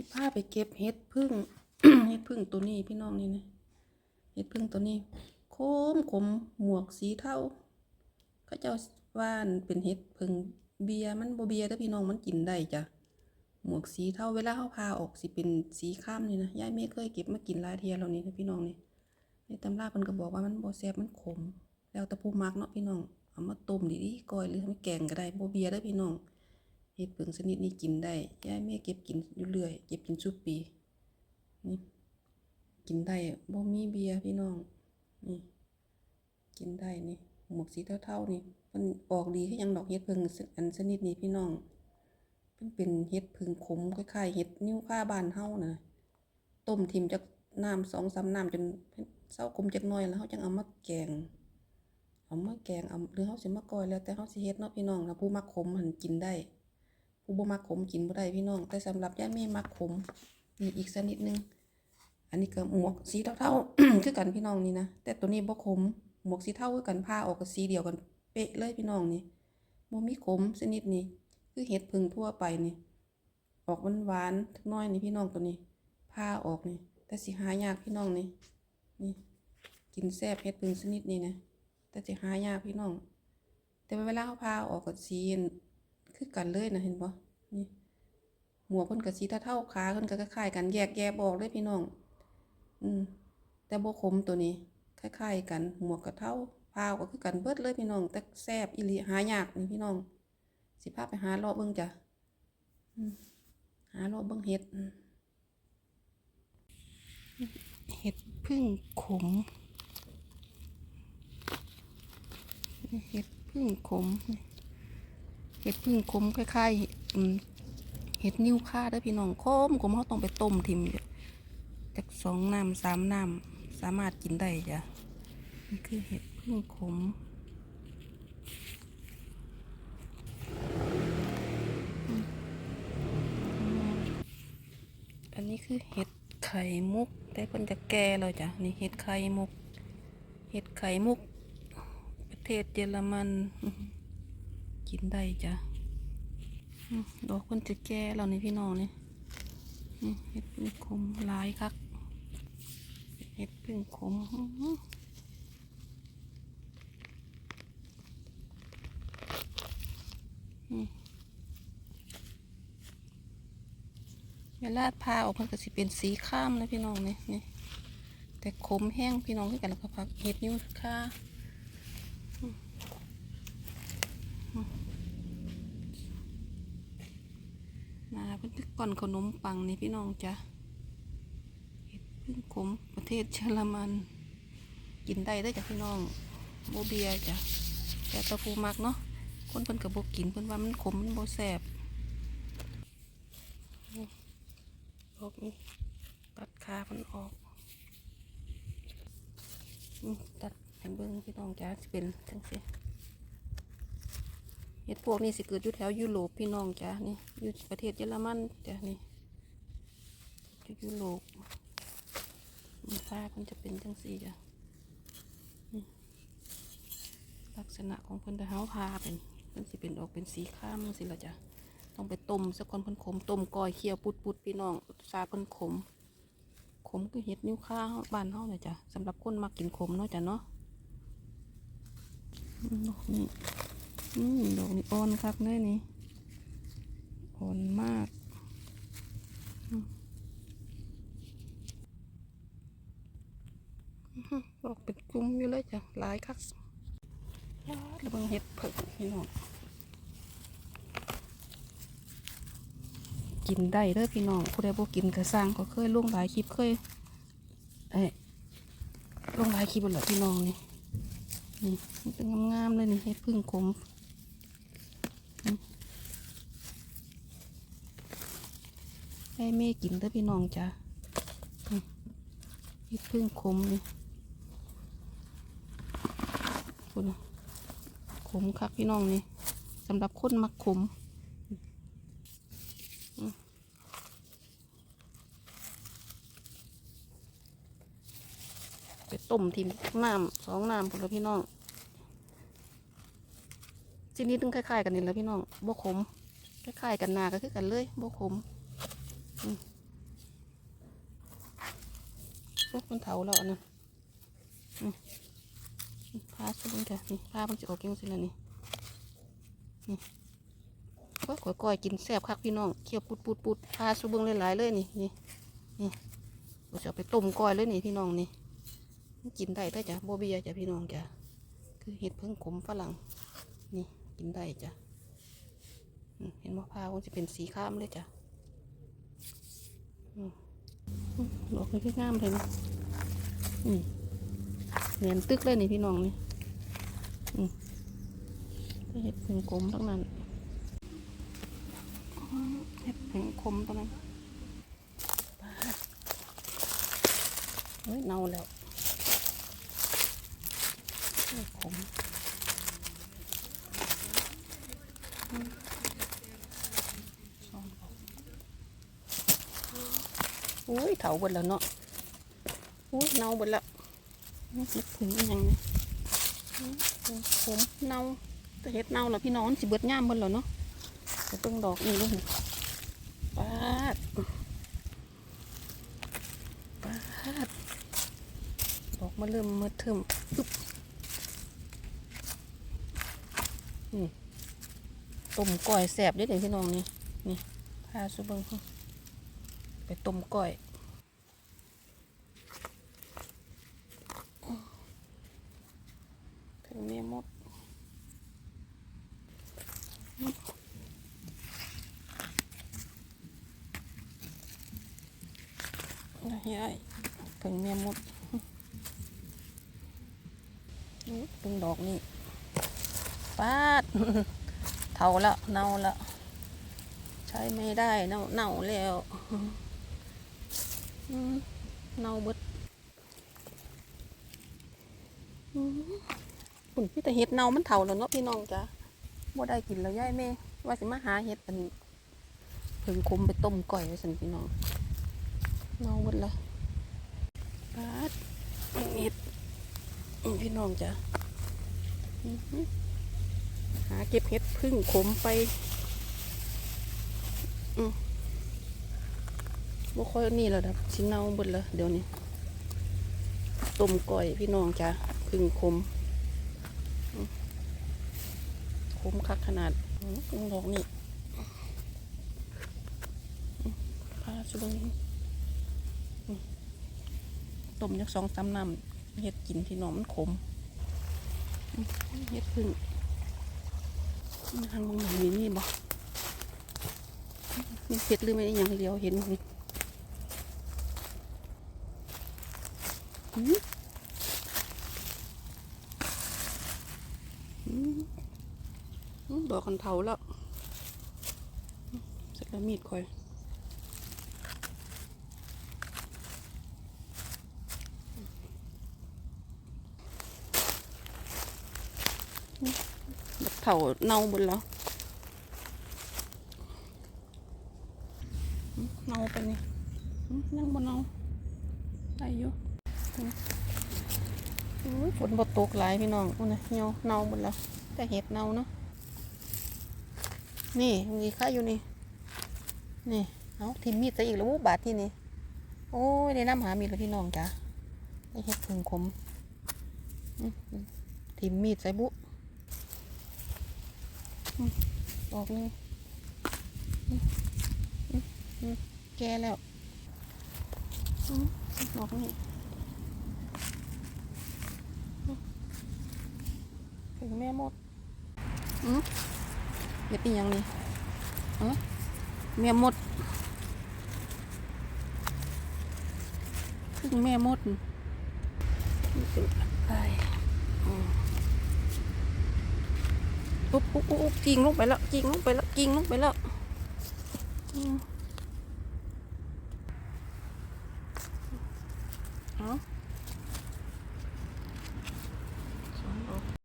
สิพาไปเก็บเห็ดพึ่งเห็ดพึ่งตัวนี้พี่น้องนี่นะเห็ดพึ่งตัวนี้โคมขมหมวกสีเทาเขาเจ้าว่านเป็นเห็ดพึ่งเบียมันบ่เบียร์เด้อพี่น้องมันกินได้จ้ะหมวกสีเทาเวลาเฮาพาออกสิเป็นสีข้ามนี่นะยายไม่เคยเก็บมากินลายเทียแล้วนี่นะพี่น้องนี่ในตำราเพิ่นก็บอกว่ามันบ่แซ่บมันขม แล้วต่ผู้มักเนาะพี่น้องเอามาต้มดีๆก้อยหรือทำแกงก็ได้บ่เบียร์เด้พี่น้อง เห็ดเผิงชนิดนี้กินได้ยายแม่เก็บกินอยู่เรื่อยเก็บกินทุกปีนี่กินได้บ่มีเบียร์พี่น้องนี่กินได้นี่หมวกสีเท่าๆนี่มันออกดีคือหยังดอกเห็ดเผิงอันชนิดนี้พี่น้องมันเป็นเห็ดเผิงขมคล้ายๆเห็ดนิ้วข้าบานเฮานะต้มทิมจากน้ำสองสามน้ำจนเศร้าขมจักน่อยแล้วเฮาจังเอามาแกงเอามาแกงเอาหรือเฮาสิมาก้อยแล้วแต่เฮาสิเฮ็ดเนาะพี่น้องถ้าผู้มักขมมันกินได้ ผู้บ่มักขมกินบ่ได้พี่น้อง แต่สำหรับยายแม่มักขมนี่อีกสักนิดนึง อันนี้ก็หมวกสีเทาๆคือกันพี่น้องนี่นะ แต่ตัวนี้บ่ขม หมวกสีเทาคือกันผ้าออกก็สีเดียวกันเป๊ะเลยพี่น้องนี่บ่มีขมชนิดนี้ คือเห็ดพึ่งทั่วไปนี่ ออกหวานๆทักน้อยนี่พี่น้องตัวนี้ ผ้าออกนี่ แต่สิหายากพี่น้องนี่ นี่ กินแซ่บเห็ดพึ่งชนิดนี้นะ แต่สิหายากพี่น้อง แต่เวลาเฮาพาออกก็สีคือกันเลยนะเห็นบ่ นี่หมวกเพิ่นก็สีเท่าๆขาเพิ่นก็คล้ายๆกันแยกแยะบอกเลยพี่น้อง อืมแต่โบคมตัวนี้คล้ายๆกันหมวกกระเท่าพาวก็คือกันเบิดเลยพี่น้อง แต่แซบอีหลีหายากนี่พี่น้อง สิพาพไปหาเลาะเบิ่งจ้ะหาเลาะเบิ่งเห็ดเห็ดพึ่งขมเห็ดพึ่งขมเห็ดพึ่งขมคล้ายๆ เห็ดนิ้วค่าเด้อพี่น้องคมผมเขาต้องไปต้มทิมจากสองน้ำสามน้ำสามารถกินได้จ้ะนี่คือเห็ดพึ่งขมอันนี้คือเห็ดไข่มุกแต่เพิ่นจะแก่แล้วจ้ะนี่เห็ดไข่มุก เห็ดไข่มุก ประเทศเยอรมัน กินได้จ้ะ ดอกคนจะแก่แล้วนี่พี่น้องนี่นี่เห็ดพึ่งขมลายคักเห็ดพึ่งขมเวลาพาออกมันก็สิเป็นสีข้ามนะพี่น้องนี่นี่แต่ขมแห้งพี่น้องคือกันแล้วก็พักเห็ดนิ้วค่า มา เพิ่นก่อนขนมปังนี่พี่น้องจ้ะเห็ดพึ่งขมประเทศเยอรมัน กินได้ได้จ้ะพี่น้องโบเบียจ้ะแต่ตะฟูมักเนาะคนเพิ่นกับโบกินเพิ่นว่ามันขมมันโบแสบออกนี่ตัดขาเพิ่นออกตัดให้เบิ่งพี่น้องจ้ะเป็นจังซี่ เห็ดพวกนี้สิเกิดอยู่แถวยุโรปพี่น้องจ้ะนี่อยู่ประเทศเยอรมันจ้ะนี่อยู่ยุโรปมันฟ้ามันจะเป็นจังสี่จ้ะลักษณะของเพิ่นถ้าเฮาพาเป็นเพิ่นสิเป็นออกเป็นสีข้ามสิละจ้ะต้องไปต้มสักก่อนเพิ่นขมต้มก้อยเคี่ยวปุดปุดพี่น้องซาเพิ่นขมขมคือเห็ดนิ้วข้าบ้านเฮาเลยจ้ะสำหรับคนมักกินขมเนาะจ้ะเนาะนี่ อืมดอกนี่อ่อนคักเลยนี่อ่อนมากอืมอื้อหือดอกเป็นกลุ่มอยู่เลยจ้ะหลายคักว้าวระเบิงเห็ดเผิกพี่น้องกินได้เด้อพี่น้องผู้ใดบ่กินก็สร้างก็เคยลงหลายคลิปเคยเอ้ยลงหลายคลิปหมดแล้วพี่น้องนี่นี่มันเป็นงามๆเลยนี่เห็ดพึ่งขม ให้ แม่กินเด้อพี่น้องจ้ะอืมเพึ่งขมนี่คุณขมคักพี่น้องนี่สำหรับคนมักขมไปต้มทีน้ำสองน้ำพุ่นละพี่น้องชนิดนึงคล้ายๆกันนี่แหละพี่น้องบ่ขมคล้ายๆกันหนาก็คือกันเลยบ่ขม อืมปุ๊บมันเถาแล้วนนะอืมพาสุบังจะนี่พามันจะออกยังสิละนี่นี่ก็ก่อยก่อยกินแซ่บคักพี่น้องเคี่ยวปุดปุดปุดพาสุบังหลายๆเลยนี่นี่นี่เราจะไปต้มก้อยเลยนี่พี่น้องนี่กินได้ได้จ้ะโบเบียจ้ะพี่น้องจ้ะคือเห็ดเพิ่งขมฝรั่งนี่กินได้จ้ะเห็นว่าพามันจะเป็นสีข้ามเลยจ้ะ ดอกเลยพี่งามเลยนะอืมเนียนตึกเลยนี่พี่น้องนี่เห็ดผึ่งกลมทั้งนั้นเห็ดผึ่งคมทั้งนั้นเฮ้ยเน่าแล้วเห็ดขมอืมสองดอก อุ้ยเถาเบดแล้วเนาะอุ้ยเน่าเบดแล้วนึกถึงยังเนี่ยผมเน่าแต่เห็ดเน่าแล้วพี่น้องสิเบิดย่ามเบดแล้วเนาะแต่เพิ่งดอกนี่เลยปาดปาดดอกมาเริ่มมาเทิมปึ๊บนี่ต้มก้อยแสบเด้อเดี๋ยวพี่น้องนี่นี่พาสุเบิง ไปต้มก้อยถึงแม่มดยายถึงแม่มดอุ๊ยเป็นดอกนี่ปาดเท่าล้วเน่าล้วใช้ไม่ได้เน่าเน่าแล้ว เน่าเบิดอืมปุ่นพี่แต่เห็ดเน่ามันเถ่าแล้วเนาะพี่น้องจ้ะบ่ได้กินแล้วย่ายแม่ว่าสิมาหาเห็ดอันผึ่งคุมไปต้มก่อยไว้สันพี่น้องเน่าเบิดละปาดเห็ดอืมพี่น้องจ้ะหาเก็บเห็ดพึ่งขมไป อืม บ่ค่อยนี่แล้วดับชิ้นเน่าเบิดแล้วเดี๋ยวนี้ต้มก้อยพี่น้องจ้ะพึ่งคมคมคักขนาดอืมดอกนี่พาสุบังอืมต้มยักสองสามน้ำเฮ็ดกินพี่น้องมันขมเฮ็ดพึ่งทางบางหลังมีนี่บ่มีเผ็ดหรือไม่ได้ยังเดียวเห็นนี่ อืมอืมอืม ดอกคันเทาแล้วเสร็จแล้วมีดคอยอืมดอกเถาเน่าหมดแล้วเน่าไปนี่ยังบ่เน่าได้อยู่ ฝนบดตกหลายพี่น้องอุ้นะเหี่ยวเน่าหมดแล้ว แต่เห็ดเน่าเนาะ นี่มีค่าอยู่นี่ นี่ เอาทิมมีดซะอีกแล้วบาทที่นี่ โอ้ยได้น้ำหามีดแล้วพี่น้องจ้ะได้เห็ดผึ่งขมทิมมีดใส่บุอออกเลยแกแล้วอืมออกนี่ ถึงแม่มดอืมเด็ดอีหยังนี่เออแม่มดถึงแม่มดนี่เป็นอะไรอืมปุ๊บปุ๊บปุ๊บปุ๊บจิงลงไปแล้วจิงลงไปแล้วจิงลงไปแล้วอืมเอา